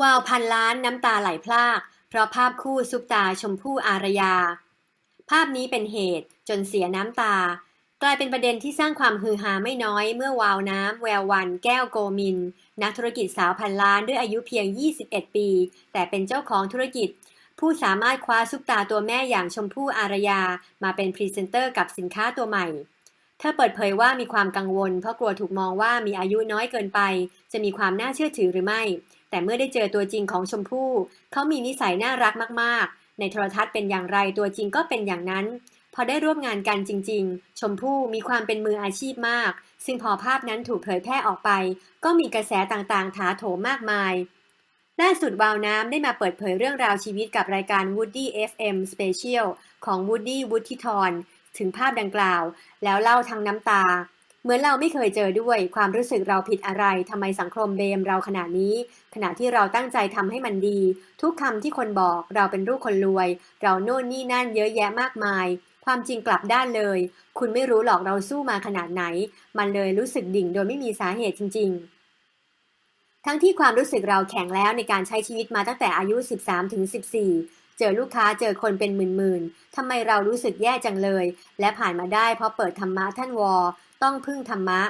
วาวพันล้านน้ำตาไหลพราก เพราะภาพคู่ซุปตาชมพู่อารยา ภาพนี้เป็นเหตุจนเสียน้ำตา กลายเป็นประเด็นที่สร้างความฮือฮาไม่น้อยเมื่อวาวน้ำแวววันแก้วโกมิน นักธุรกิจสาวพันล้านด้วยอายุเพียง 21 ปี แต่เป็นเจ้าของธุรกิจ ผู้สามารถคว้าซุปตาตัวแม่อย่างชมพู่อารยา มาเป็นพรีเซนเตอร์กับสินค้าตัวใหม่ เธอเปิดเผยว่ามีความกังวล เพราะกลัวถูกมองว่ามีอายุน้อยเกินไป จะมีความน่าเชื่อถือหรือไม่ แต่เมื่อได้เจอตัวจริงของชมพู่ เขามีนิสัยน่ารักมากๆ ในโทรทัศน์เป็นอย่างไรตัวจริงก็เป็นอย่างนั้น พอได้ร่วมงานกันจริง ๆ ชมพู่มีความเป็นมืออาชีพมาก ซึ่งพอภาพนั้นถูกเผยแพร่ออกไป ก็มีกระแสต่างๆ ถาโถมมากมายล่าสุดวาวน้ำได้มาเปิดเผยเรื่องราวชีวิตกับรายการ Woody FM Special ของ Woody w o o d y t o n ถึงภาพดังกล่าว แล้วเล่าทั้งน้ำตา เหมือนเราไม่เคยเจอด้วยความรู้สึกเราผิดอะไรทำไมสังคมเบมเราขนาดนี้ ขณะที่เราตั้งใจทำให้มันดี ทุกคำที่คนบอกเราเป็นลูกคนรวย เราโน่นนี่นั่นเยอะแยะมากมาย ความจริงกลับด้านเลย คุณไม่รู้หรอกเราสู้มาขนาดไหน มันเลยรู้สึกดิ่งโดยไม่มีสาเหตุจริง ๆทั้งที่ความรู้สึกเราแข็งแล้วในการใช้ชีวิตมาตั้งแต่อายุ 13ถึง14 เจอลูกค้าเจอคนเป็นหมื่นๆทำไมเรารู้สึกแย่จังเลย และผ่านมาได้เพราะเปิดธรรมะท่านวอ ต้องพึ่งธรรมะ